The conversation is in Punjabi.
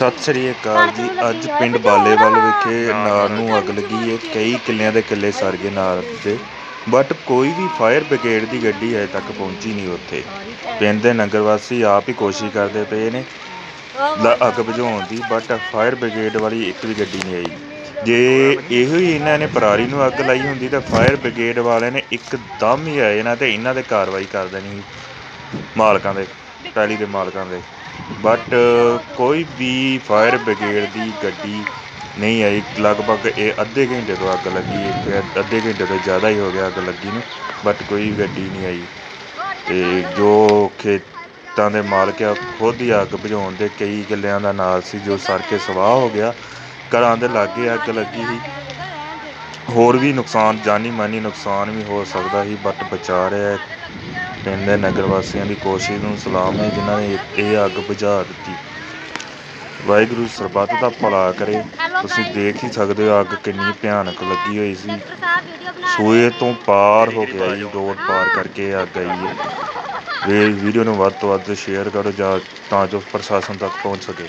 ਸਤਿ ਸ੍ਰੀ ਅਕਾਲ ਜੀ। ਅੱਜ ਪਿੰਡ ਬਾਲੇਵਾਲ ਵਿਖੇ ਨਾਰ ਨੂੰ ਅੱਗ ਲੱਗੀ ਹੈ। ਕਈ ਕਿੱਲਿਆਂ ਦੇ ਕਿੱਲੇ ਸੜ ਗਏ ਨਾਰ ਦੇ ਬਟ ਕੋਈ ਵੀ ਫਾਇਰ ਬ੍ਰਿਗੇਡ ਦੀ ਗੱਡੀ ਅਜੇ ਤੱਕ ਪਹੁੰਚੀ ਨਹੀਂ ਉੱਥੇ। ਪਿੰਡ ਦੇ ਨਗਰ ਵਾਸੀ ਆਪ ਹੀ ਕੋਸ਼ਿਸ਼ ਕਰਦੇ ਪਏ ਨੇ ਲ- ਅੱਗ ਬੁਝਾਉਣ ਦੀ ਬਟ ਫਾਇਰ ਬ੍ਰਿਗੇਡ ਵਾਲੀ ਇੱਕ ਵੀ ਗੱਡੀ ਨਹੀਂ ਆਈ। ਜੇ ਇਹੋ ਹੀ ਇਹਨਾਂ ਨੇ ਪਰਾਲੀ ਨੂੰ ਅੱਗ ਲਾਈ ਹੁੰਦੀ ਤਾਂ ਫਾਇਰ ਬ੍ਰਿਗੇਡ ਵਾਲਿਆਂ ਨੇ ਇੱਕਦਮ ਹੀ ਆਏ ਨਾ ਤੇ ਇਹਨਾਂ ਤੇ ਕਾਰਵਾਈ ਕਰ ਦੇਣੀ ਸੀ। ਮਾਲਕਾਂ ਦੇ ਪੈਲੀ ਦੇ ਮਾਲਕਾਂ ਦੇ। ਬਟ uh, ਕੋਈ ਵੀ ਫਾਇਰ ਬ੍ਰਿਗੇਡ ਦੀ ਗੱਡੀ ਨਹੀਂ ਆਈ। ਲਗਭਗ ਇਹ ਅੱਧੇ ਘੰਟੇ ਤੋਂ ਅੱਗ ਲੱਗੀ। ਹੈ ਅੱਧੇ ਘੰਟੇ ਤੋਂ ਜ਼ਿਆਦਾ ਹੀ ਹੋ ਗਿਆ ਅੱਗ ਲੱਗੀ ਨੂੰ। ਬਟ ਕੋਈ ਗੱਡੀ ਨਹੀਂ ਆਈ। ਤੇ ਜੋ ਖੇਤਾਂ ਦੇ ਮਾਲਕ ਆ, ਖੁਦ ਹੀ ਅੱਗ ਬੁਝਾਉਣ ਦੇ ਕਈ ਕਿੱਲਿਆਂ ਦਾ ਨਾਲ ਸੀ, ਜੋ ਸੜ ਕੇ ਸਵਾਹ ਹੋ ਗਿਆ। ਘਰਾਂ ਦੇ ਲਾਗੇ ਅੱਗ ਲੱਗੀ ਸੀ। ਹੋਰ ਵੀ ਨੁਕਸਾਨ ਜਾਨੀ ਮਾਨੀ ਨੁਕਸਾਨ ਵੀ ਹੋ ਸਕਦਾ ਸੀ ਬਟ ਬਚਾ ਰਿਹਾ ਪਿੰਡ ਦੇ ਨਗਰ ਵਾਸੀਆਂ ਦੀ ਕੋਸ਼ਿਸ਼ ਨੂੰ ਸਲਾਮ ਹੈ ਜਿਨ੍ਹਾਂ ਨੇ ਇਹ ਅੱਗ ਬੁਝਾ ਦਿੱਤੀ। ਵਾਹਿਗੁਰੂ ਸਰਬੱਤ ਦਾ ਭਲਾ ਕਰੇ। ਤੁਸੀਂ ਦੇਖ ਹੀ ਸਕਦੇ ਹੋ ਅੱਗ ਕਿੰਨੀ ਭਿਆਨਕ ਲੱਗੀ ਹੋਈ ਸੀ। ਸੂਏ ਤੋਂ ਪਾਰ ਹੋ ਗਿਆ ਜੀ ਰੋਡ ਪਾਰ ਕਰਕੇ ਇਹ ਅੱਗ ਆਈ ਹੈ। ਇਹ ਵੀਡੀਓ ਨੂੰ ਵੱਧ ਤੋਂ ਵੱਧ ਸ਼ੇਅਰ ਕਰੋ ਜਾਂ ਤਾਂ ਜੋ ਪ੍ਰਸ਼ਾਸਨ ਤੱਕ ਪਹੁੰਚ ਸਕੇ।